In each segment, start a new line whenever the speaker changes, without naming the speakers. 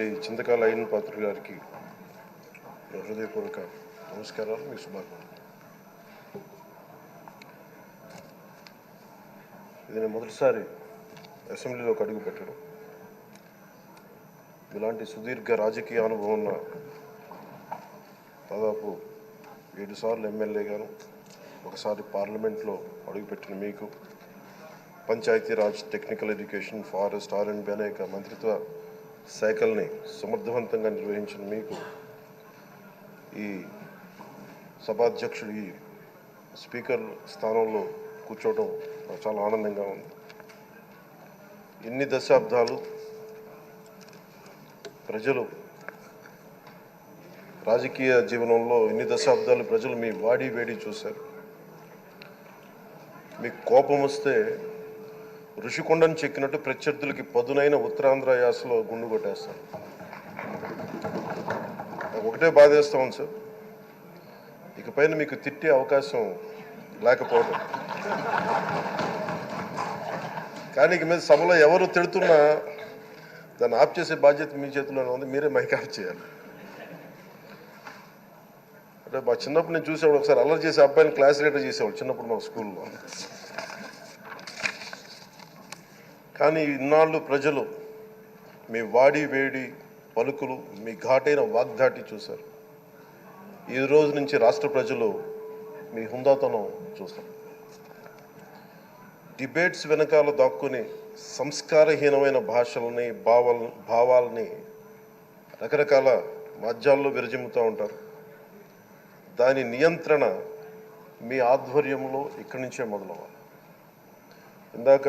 శ్రీ చింతకాల అయిన పాత్ర గారికి హృదయపూర్వక నమస్కారాలు మీ శుభాకాంక్షలు. ఇది నేను మొదటిసారి అసెంబ్లీలోకి అడుగు పెట్టడం. ఇలాంటి సుదీర్ఘ రాజకీయ అనుభవం ఉన్న దాదాపు ఏడు సార్లు ఎమ్మెల్యేగాను ఒకసారి పార్లమెంట్లో అడుగుపెట్టిన మీకు Panchayati Raj technical education forest R and అనేక మంత్రిత్వ సైకిల్ని సమర్థవంతంగా నిర్వహించిన మీకు ఈ సభాధ్యక్షుడు ఈ స్పీకర్ స్థానంలో కూర్చోవడం చాలా ఆనందంగా ఉంది. ఇన్ని దశాబ్దాలు ప్రజలు రాజకీయ జీవనంలో ఇన్ని దశాబ్దాలు ప్రజలు మీ వాడి వేడి చూశారు. మీకు కోపం వస్తే ఋషికొండను చెక్కినట్టు ప్రత్యర్థులకి పదునైన ఉత్తరాంధ్ర యాసలో గుండు కొట్టేస్తాను ఒకటే బాధేస్తాం సార్. ఇకపైన మీకు తిట్టే అవకాశం లేకపోవడం కానీ ఇక మీద సభలో ఎవరు తిడుతున్నా దాన్ని ఆఫ్ చేసే బాధ్యత మీ చేతిలోనే ఉంది మీరే మైక్ ఆఫ్ చేయాలి. అంటే మా చిన్నప్పుడు నేను చూసేవాడు ఒకసారి అల్లరి చేసే అబ్బాయిని క్లాస్ లీడర్ చేసేవాడు చిన్నప్పుడు మా స్కూల్లో. కానీ ఇన్నాళ్ళు ప్రజలు మీ వాడి వేడి పలుకులు మీ ఘాటైన వాగ్దాటి చూశారు. ఈ రోజు నుంచి రాష్ట్ర ప్రజలు మీ హుందాతనం చూస్తారు. డిబేట్స్ వెనకాల దాక్కుని సంస్కారహీనమైన భాషలని భావాల భావాలని రకరకాల మాధ్యాల్లో విరజిమ్ముతూ ఉంటారు. దాని నియంత్రణ మీ ఆధ్వర్యంలో ఇక్కడి నుంచే మొదలవ్వాలి. ఇందాక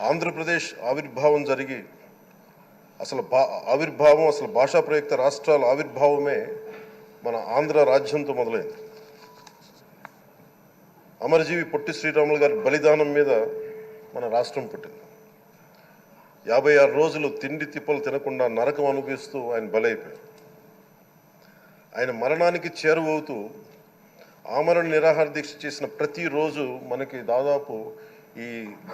ఆంధ్రప్రదేశ్ ఆవిర్భావం జరిగి అసలు భా ఆవిర్భావం అసలు భాషా ప్రయుక్త రాష్ట్రాల ఆవిర్భావమే మన ఆంధ్ర రాజ్యంతో మొదలైంది. అమరజీవి పొట్టి శ్రీరాములు గారి బలిదానం మీద మన రాష్ట్రం పుట్టింది. యాభై ఆరు రోజులు తిండి తిప్పలు తినకుండా నరకం అనుభవిస్తూ ఆయన బలైపోయారు. ఆయన మరణానికి చేరువవుతూ ఆమరణ నిరాహార దీక్ష చేసిన ప్రతిరోజు మనకి దాదాపు ఈ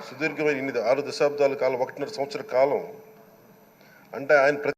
సుదీర్ఘమైన ఇన్ని ఆరు దశాబ్దాల కాలం ఒకటిన్నర సంవత్సర కాలం అంటే ఆయన ప్రతి